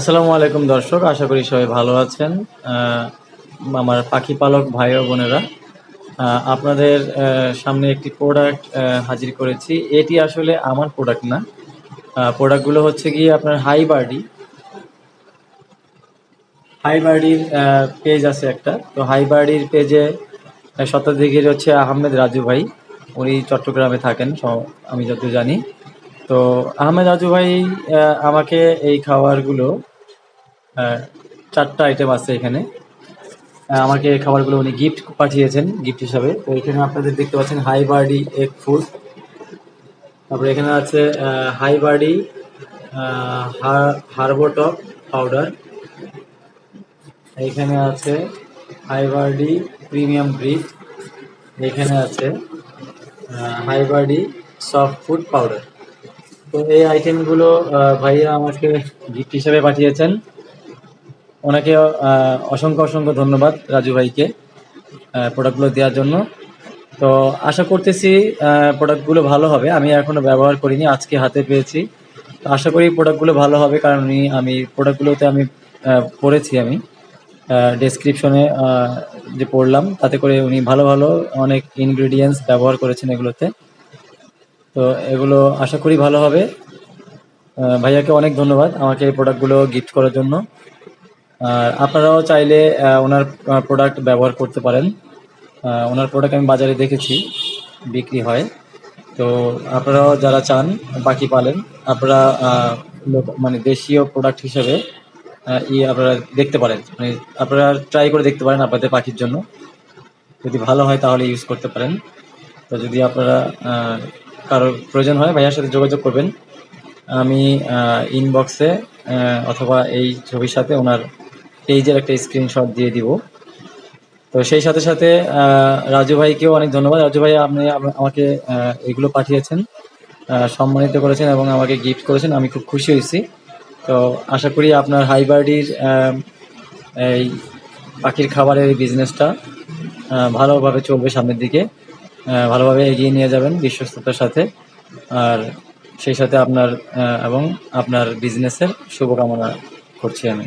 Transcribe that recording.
আসসালামু আলাইকুম দর্শক, আশা করি সবাই ভালো আছেন। আমার পাখি পালক ভাই ও বোনেরা আপনাদের সামনে একটি প্রোডাক্ট হাজির করেছি। এটি আসলে আমার প্রোডাক্ট না। প্রোডাক্টগুলো হচ্ছে গিয়ে আপনার হাই বার্ডি হাই বার্ডির পেজ আছে একটা। তো হাই বার্ডির পেজে শতাধিকের হচ্ছে আহমেদ রাজু ভাই। উনি চট্টগ্রামে থাকেন আমি যত জানি। তো আহমেদ রাজু ভাই আমাকে এই খাবারগুলো চারটা আইটেম আছে এখানে। আমাকে এই খাবারগুলো উনি গিফট পাঠিয়েছেন গিফট হিসাবে। তো এখানে আপনাদের দেখতে পাচ্ছেন হাই বার্ডি এগ ফুড তারপরে এখানে আছে হাই বার্ডি হার্বোটক পাউডার এখানে আছে হাই বার্ডি প্রিমিয়াম ব্রিড এখানে আছে hi birdie soft food powder তো এই আইটেমগুলো ভাইয়া আমাকে গিফট হিসেবে পাঠিয়েছেন। ওনাকে অসংখ্য অসংখ্য ধন্যবাদ রাজু ভাইকে প্রোডাক্টগুলো দেওয়ার জন্য। তো আশা করতেছি প্রোডাক্টগুলো ভালো হবে। আমি এখনও ব্যবহার করিনি, আজকে হাতে পেয়েছি। তো আশা করি প্রোডাক্টগুলো ভালো হবে, কারণ আমি প্রোডাক্টগুলোতে আমি পড়েছি আমি। ডেসক্রিপশনে যে পড়লাম, তাতে করে উনি ভালো ভালো অনেক ইনগ্রেডিয়েন্টস ব্যবহার করেছেন এগুলোতে। তো এগুলো আশা করি ভালো হবে। ভাইয়াকে অনেক ধন্যবাদ আমাকে এই প্রোডাক্টগুলো গিফট করার জন্য। আর আপনারাও চাইলে ওনার প্রোডাক্ট ব্যবহার করতে পারেন। ওনার প্রোডাক্ট আমি বাজারে দেখেছি, বিক্রি হয়। তো আপনারাও যারা চান, বাকি পালেন, আপনারা মানে দেশীয় প্রোডাক্ট হিসেবে ই আপনারা দেখতে পারেন। মানে আপনারা ট্রাই করে দেখতে পারেন আপনাদের পাখির জন্য। যদি ভালো হয় তাহলে ইউজ করতে পারেন। তো যদি আপনারা কারোর প্রয়োজন হয়, ভাইয়ার সাথে যোগাযোগ করবেন। আমি ইনবক্সে অথবা এই ছবির সাথে ওনার পেজের একটা স্ক্রিনশট দিয়ে দিব। তো সেই সাথে সাথে রাজু ভাইকেও অনেক ধন্যবাদ। রাজু ভাই, আপনি আমাকে এগুলো পাঠিয়েছেন সম্মানিত করেছেন এবং আমাকে গিফট করেছেন। আমি খুব খুশি হয়েছি। তো আশা করি আপনার হাই বার্ডির এই পাখির খাবারের বিজনেসটা ভালোভাবে চলবে সামনের দিকে ভালোভাবে এগিয়ে নিয়ে যাবেন বিশ্বস্ততার সাথে। আর সেই সাথে আপনার এবং আপনার বিজনেসের শুভকামনা করছি আমি।